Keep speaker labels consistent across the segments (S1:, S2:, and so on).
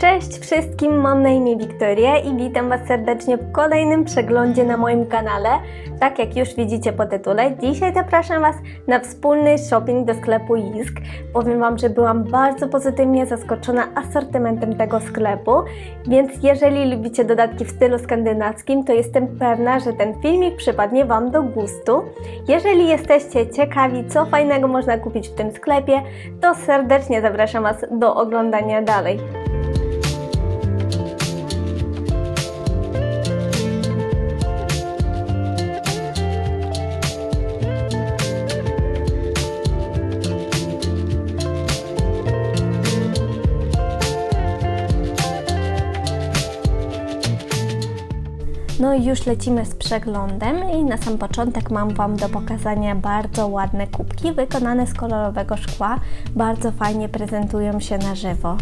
S1: Cześć wszystkim, mam na imię Wiktoria i witam Was serdecznie w kolejnym przeglądzie na moim kanale. Tak jak już widzicie po tytule, dzisiaj zapraszam Was na wspólny shopping do sklepu Jisk. Powiem Wam, że byłam bardzo pozytywnie zaskoczona asortymentem tego sklepu, więc jeżeli lubicie dodatki w stylu skandynawskim, to jestem pewna, że ten filmik przypadnie Wam do gustu. Jeżeli jesteście ciekawi, co fajnego można kupić w tym sklepie, to serdecznie zapraszam Was do oglądania dalej. No i już lecimy z przeglądem i na sam początek mam Wam do pokazania bardzo ładne kubki wykonane z kolorowego szkła. Bardzo fajnie prezentują się na żywo.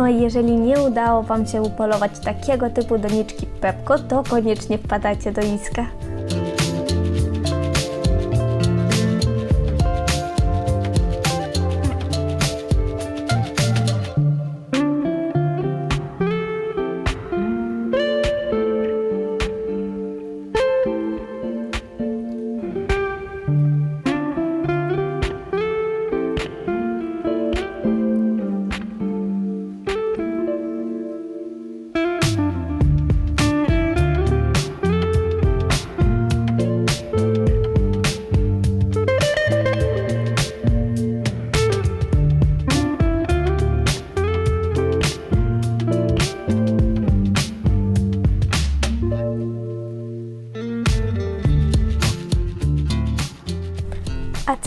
S1: No i jeżeli nie udało Wam się upolować takiego typu doniczki Pepko, to koniecznie wpadajcie do Iska.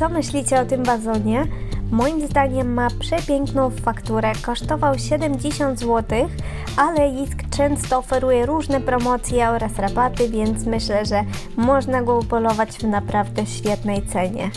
S1: Co myślicie o tym wazonie? Moim zdaniem ma przepiękną fakturę, kosztował 70 zł, ale Jisk często oferuje różne promocje oraz rabaty, więc myślę, że można go upolować w naprawdę świetnej cenie.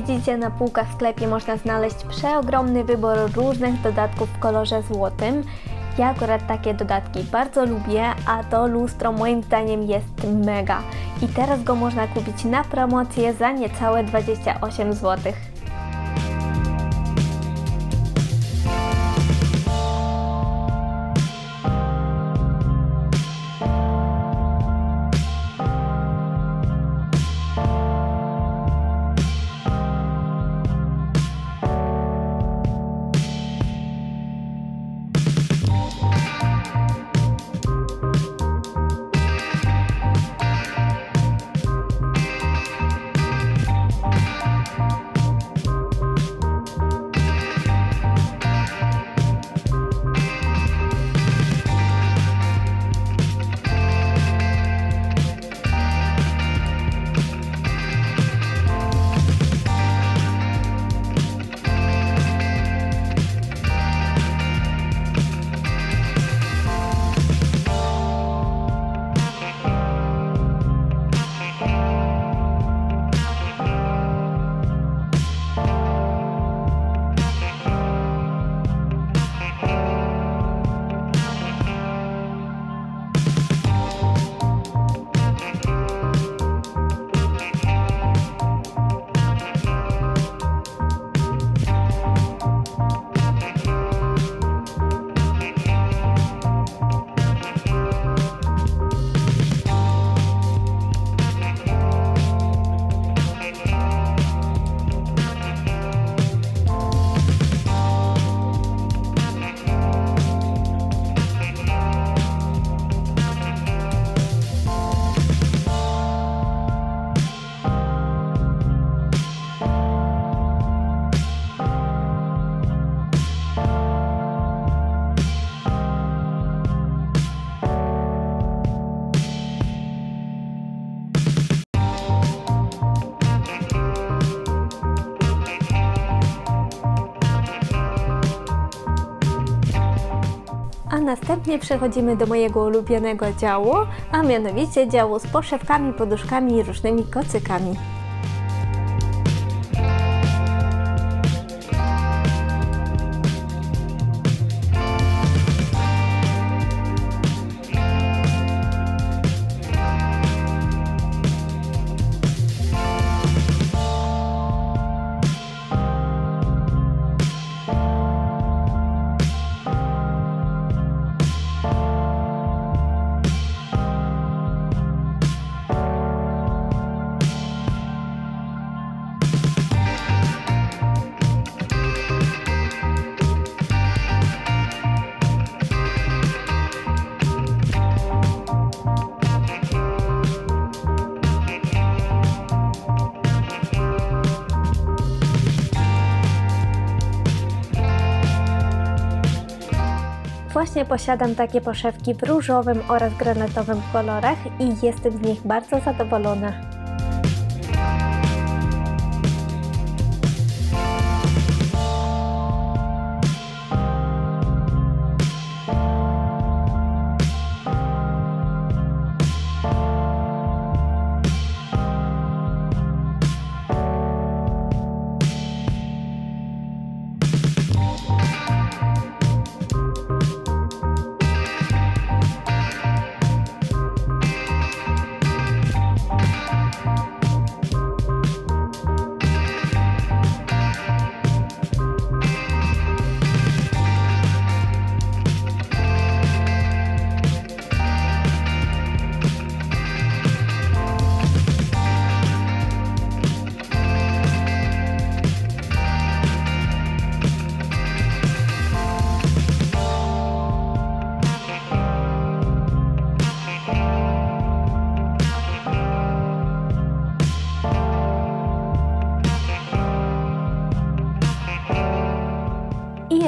S1: Widzicie na półkach w sklepie można znaleźć przeogromny wybór różnych dodatków w kolorze złotym. Ja akurat takie dodatki bardzo lubię, a to lustro moim zdaniem jest mega. I teraz go można kupić na promocję za niecałe 28 zł. Następnie przechodzimy do mojego ulubionego działu, a mianowicie działu z poszewkami, poduszkami i różnymi kocykami. Właśnie posiadam takie poszewki w różowym oraz granatowym kolorach i jestem z nich bardzo zadowolona.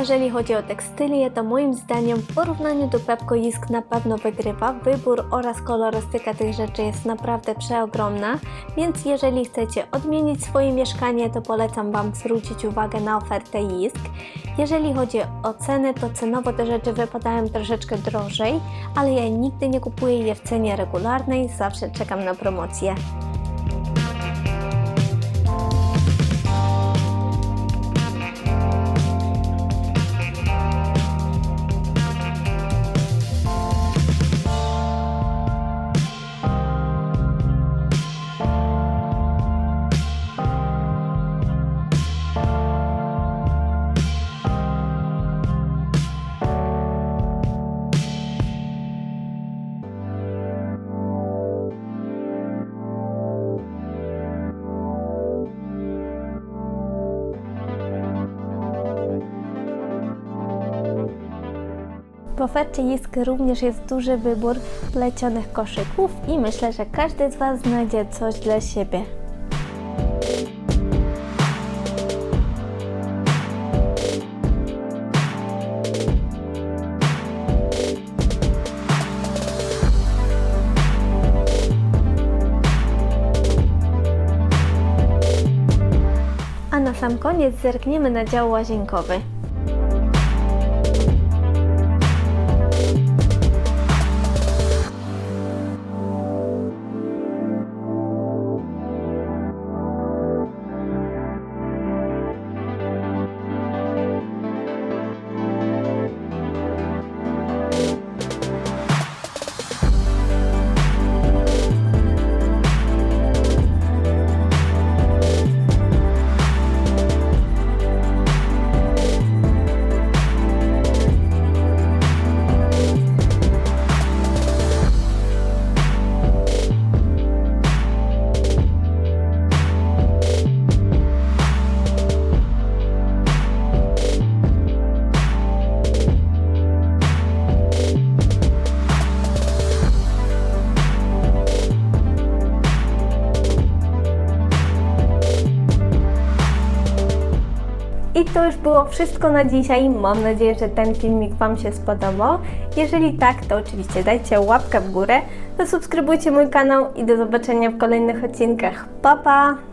S1: Jeżeli chodzi o tekstylię, to moim zdaniem w porównaniu do Pepco Jisk na pewno wygrywa. Wybór oraz kolorystyka tych rzeczy jest naprawdę przeogromna, więc jeżeli chcecie odmienić swoje mieszkanie, to polecam Wam zwrócić uwagę na ofertę Jisk. Jeżeli chodzi o ceny, to cenowo te rzeczy wypadają troszeczkę drożej, ale ja nigdy nie kupuję je w cenie regularnej, zawsze czekam na promocję. W ofercie Jisk również jest duży wybór plecionych koszyków i myślę, że każdy z Was znajdzie coś dla siebie. A na sam koniec zerkniemy na dział łazienkowy. I to już było wszystko na dzisiaj. Mam nadzieję, że ten filmik Wam się spodobał. Jeżeli tak, to oczywiście dajcie łapkę w górę, zasubskrybujcie mój kanał i do zobaczenia w kolejnych odcinkach. Pa, pa!